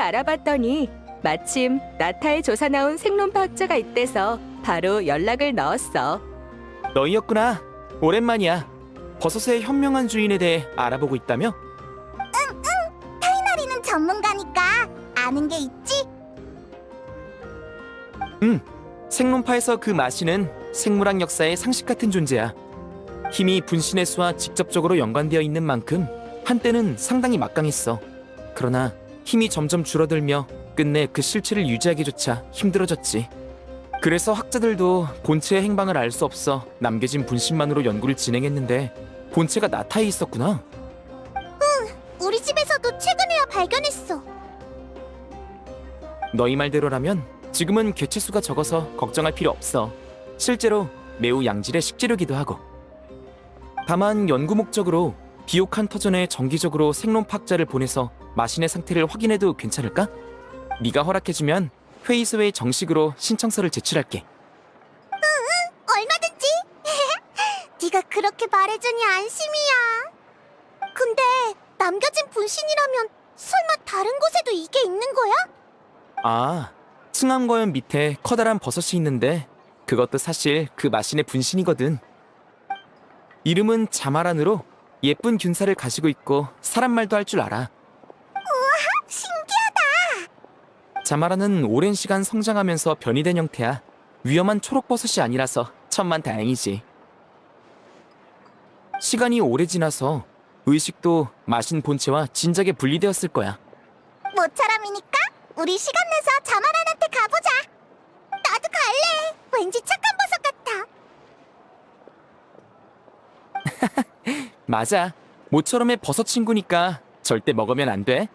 알아봤더니 마침 나타의 조사 나온 생론파학자가 있대서 바로 연락을 넣었어. 너희였구나. 오랜만이야. 버섯의 현명한 주인에 대해 알아보고 있다며? 타이나리는 전문가니까 아는 게 있지? 생론파에서 그 마신은 생물학 역사의 상식 같은 존재야. 힘이 분신의 수와 직접적으로 연관되어 있는 만큼 한때는 상당히 막강했어. 그러나 힘이 점점 줄어들며 끝내 그 실체를 유지하기조차 힘들어졌지. 그래서 학자들도 본체의 행방을 알 수 없어 남겨진 분신만으로 연구를 진행했는데 본체가 나타에 있었구나. 우리 집에서도 최근에야 발견했어. 너희 말대로라면 지금은 개체 수가 적어서 걱정할 필요 없어. 실제로 매우 양질의 식재료기도 하고. 다만 연구 목적으로 비옥한 터전에 정기적으로 생론파학자를 보내서 마신의 상태를 확인해도 괜찮을까? 네가 허락해주면 회의소에 정식으로 신청서를 제출할게. 얼마든지. 네가 그렇게 말해주니 안심이야. 근데 남겨진 분신이라면 설마 다른 곳에도 이게 있는 거야? 아, 층암거연 밑에 커다란 버섯이 있는데 그것도 사실 그 마신의 분신이거든. 이름은 자마란으로 예쁜 균사를 가지고 있고 사람 말도 할 줄 알아. 신기하다. 자마란은 오랜 시간 성장하면서 변이된 형태야. 위험한 초록버섯이 아니라서 천만 다행이지. 시간이 오래 지나서 의식도 마신 본체와 진작에 분리되었을 거야. 모처럼이니까 우리 시간 내서 자마란한테 가보자. 나도 갈래. 왠지 착한 버섯 같아. 맞아. 모처럼의 버섯 친구니까 절대 먹으면 안 돼.